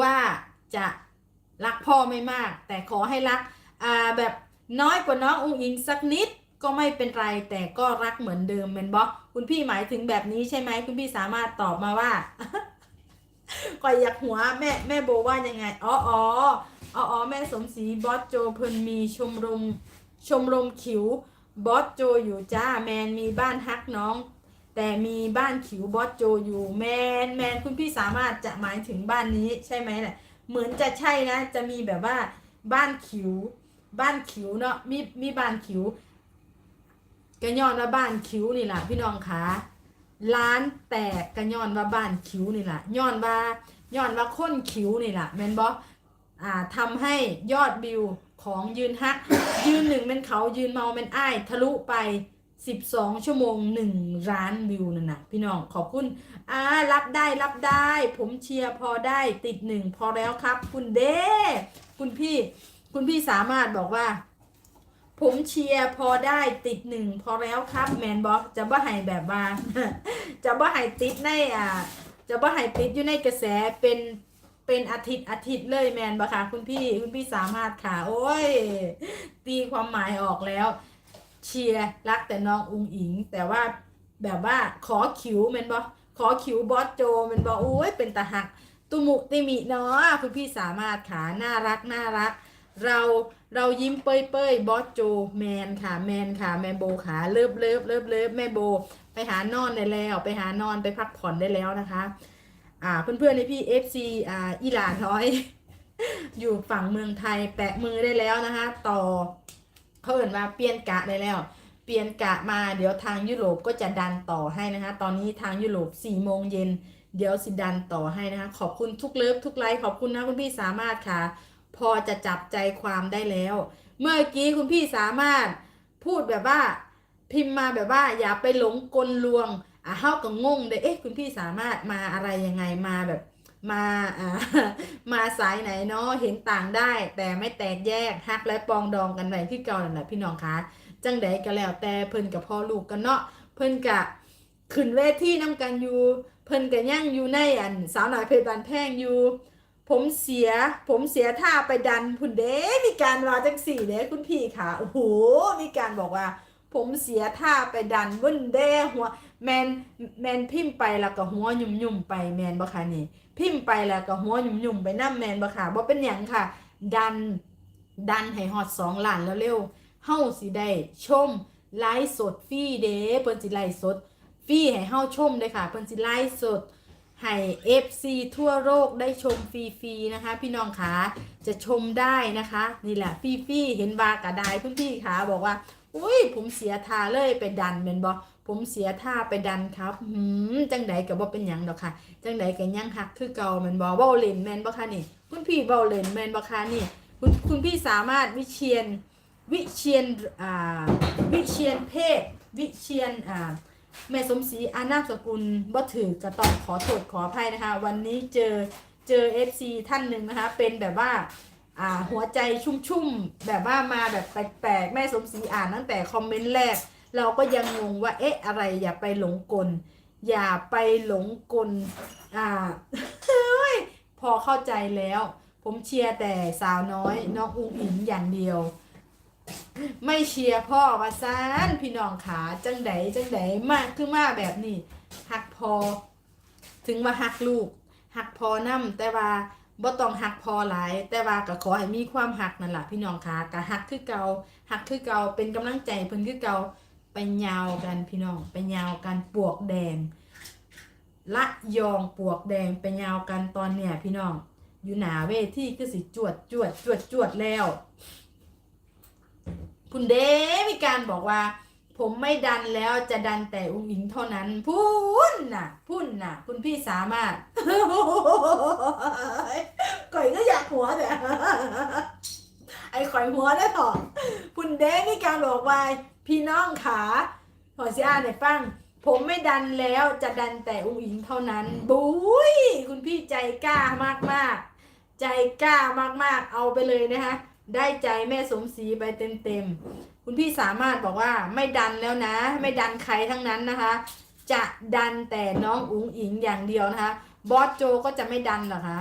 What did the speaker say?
ว่าจะรักพ่อไม่มาก แต่ขอให้รักอ่าแบบน้อยกว่าน้องอุ้งอิงสักนิดก็ไม่เป็นไรแต่ก็รักเหมือนเดิมเป็นบอคุณพี่หมายถึงแบบนี้ใช่ไหมคุณพี่สามารถตอบมาว่าก่อยอยากหัวแม่แม่โบว่ายังไงอ๋ออ๋ออ๋ออ๋อแม่สมศรีบอสโจเพิ่นมีชมรมชมรมขิวบอสโจอยู่จ้าแมนมีบ้านฮักน้อง แต่มีบ้านขิวบอสโจอยู่แมนแมนคุณพี่สามารถจะหมายถึงบ้านนี้ใช่ไหมแหละเหมือนจะใช่นะจะมีแบบว่าบ้านขิว บ้านขิวเนาะมีมีบ้านขิวก็ย้อนว่าบ้านขิวนี่แหละพี่น้องคะร้านแตกก็ย้อนว่าบ้านขิวนี่แหละย้อนว่าย้อนว่าค้นขิวนี่แหละแมนบออ่าทำให้ยอดวิวของยืนฮัก ยืนหนึ่งเป็นเขายืนเมาเป็นอ้ายทะลุไป 12 ชั่วโมง1ล้านวิวนั่นนะพี่น้องขอบคุณอ่ารับได้รับได้ ผมเชียร์พอได้ติดหนึ่งพอแล้วครับ คุณเด้คุณพี่ คุณพี่สามารถบอกว่า ผมเชียร์พอได้ติดหนึ่งพอแล้วครับแมนบอกจะบ่ให้แบบว่า จะบ่ให้ติดในอ่าจะบ่ให้ติดอยู่ในกระแสเป็นเป็นอาทิตย์อาทิตย์เลยแมนบะค่ะคุณพี่คุณพี่สามารถค่ะ โอ้ย ตีความหมายออกแล้ว เชียร์รักแต่น้องอุงอิง แต่ว่าแบบว่าขอคิวแมนบอขอคิวบอสโจแมนบอโอ้ยเป็นตาหัก ตุมุติมิเนาะคุณพี่สามารถค่ะน่ารักน่ารัก เราเรายิ้มเป้ยเป้ยบอสโจแมนค่ะแมนค่ะแมนโบขาเลิฟเลิฟเลิฟเลิฟแม่โบ ไปหานอนได้แล้ว ไปหานอนไปพักผ่อนได้แล้วนะคะ อ่าเพื่อนๆในพี่ FC อ่าอีหลาน้อย อยู่ฝั่งเมืองไทยแปะมือได้แล้วนะคะ ต่อ เขาเอ่นว่าเปลี่ยนกะได้แล้ว เปลี่ยนกะมาเดี๋ยวทางยุโรปก็จะดันต่อให้นะคะ ตอนนี้ทางยุโรป4โมงเย็นเดี๋ยวสิดันต่อให้นะคะ ขอบคุณทุกเลิฟทุกไลค์ขอบคุณนะคุณพี่สามารถค่ะ พอจะจับใจความได้แล้ว เมื่อกี้คุณพี่สามารถพูดแบบว่าพิมพ์มาแบบว่าอย่าไปหลงกลลวงอะเฮาก็งงเลยเอ๊ะคุณพี่สามารถมาอะไรยังไงมาแบบ มาอ่ามาสายไหนเนาะเห็นต่างได้ แต่ไม่แตกแยกฮักและปองดองกันไว้ที่เก่านั่นแหละพี่น้องคะจังใดก็แล้วแต่เพิ่นกับพ่อลูกกันเนาะเพิ่นกะขึ้นเวทีน้ำกันอยู่เพิ่นก็ยังอยู่ในอันสาวหน่อยเพชรบานแพงอยู่ผมเสียผมเสียท่าไปดันพุ่นเด้มีการว่าจังสี่เด้คุณพี่ค่ะโอ้โหมีการบอกว่า ผมเสียท่าไปดันวุ่นเด้หัว แมนแมนพิมพ์ไปแล้วก็หัวยุ่มยุ่มไปแมนบ่ค่ะนี่ พิมพ์ไปแล้วก็หัวยุ่มยุ่มไปน้ำแมนบ่ค่ะบ่เป็นหยังค่ะ ดันดันให้ฮอดสองล้านแล้วเร็วเฮาสิได้ชมไลฟ์สดฟรีเด้เพิ่นสิไลฟ์สดฟรีให้เฮาชมเลยค่ะเพิ่นสิไลฟ์สดให้ FC ทั่วโลกได้ชมฟรีๆนะคะ พี่น้องคะจะชมได้นะคะ นี่แหละฟรีๆเห็นบากระไดคุณพี่คะบอกว่า อุ้ยผมเสียท่าเลยไปดันเมนบอผมเสียท่าไปดันครับหืมจังใดกับว่าเป็นหยังดอกค่ะ จังใดกับยังหักคือเก่าแมนบอเว้าเล่นแมนบอค่ะนี่ คุณพี่เว้าเล่นแมนบอค่ะนี่ คุณคุณพี่สามารถวิเชียนวิเชียนอ่าวิเชียนเพศ วิเชียนอ่าแม่สมศรีอานามสกุลบ่ถือก็ต้องขอโทษขออภัยนะคะ วันนี้เจอเจอ FC ท่านหนึ่งนะคะ เป็นแบบว่า อ่าหัวใจชุ่มๆ แบบว่ามาแบบแปลกๆ แม่สมศรีอ่านตั้งแต่คอมเมนต์แรก เราก็ยังงงว่าเอ๊ะอะไรอย่าไปหลงกล อย่าไปหลงกลอ่าเฮ้ยพอเข้าใจแล้ว ผมเชียร์แต่สาวน้อยน้องอุ้งอิงอย่างเดียว ไม่เชียร์พ่อว่าซานพี่น้องขาจังไดจังไดมากคือมาแบบนี้หักพอ ถึงว่าหักลูกหักพอนํแต่ว่า บ่ต้องหักพอหลาย แต่ว่าก็ขอให้มีความหักนั่นแหละพี่น้องคะก็หักคือเก่าหักคือเก่าเป็นกำลังใจเพิ่นคือเก่าไปยาวกันพี่น้องไปยาวกันปวกแดง ละยองปวกแดงไปยาวกันตอนเนี่ยพี่น้อง อยู่หนาเวทีคือสิจวดจวดจวดจวดแล้วคุณเดมีการบอกว่า ผมไม่ดันแล้วจะดันแต่อุ้งอิงเท่านั้น พุ่นน่ะ พุ่นน่ะ คุณพี่สามารถก่อยก็อยากหัวแต่ไอ้ข่อยหัวได้ถอคุณเดมีการบอกว่าพี่น้องขาขอสิอ่านให้ฟังผมไม่ดันแล้วจะดันแต่อุ้งอิงเท่านั้น บุ้ยคุณพี่ใจกล้ามากๆ ใจกล้ามากๆ เอาไปเลยนะคะได้ใจแม่สมศรีไปเต็มๆ คุณพี่สามารถบอกว่าไม่ดันแล้วนะ ไม่ดันใครทั้งนั้นนะคะ จะดันแต่น้องอุ๋งอิงอย่างเดียวนะคะ บอสโจก็จะไม่ดันหรอคะ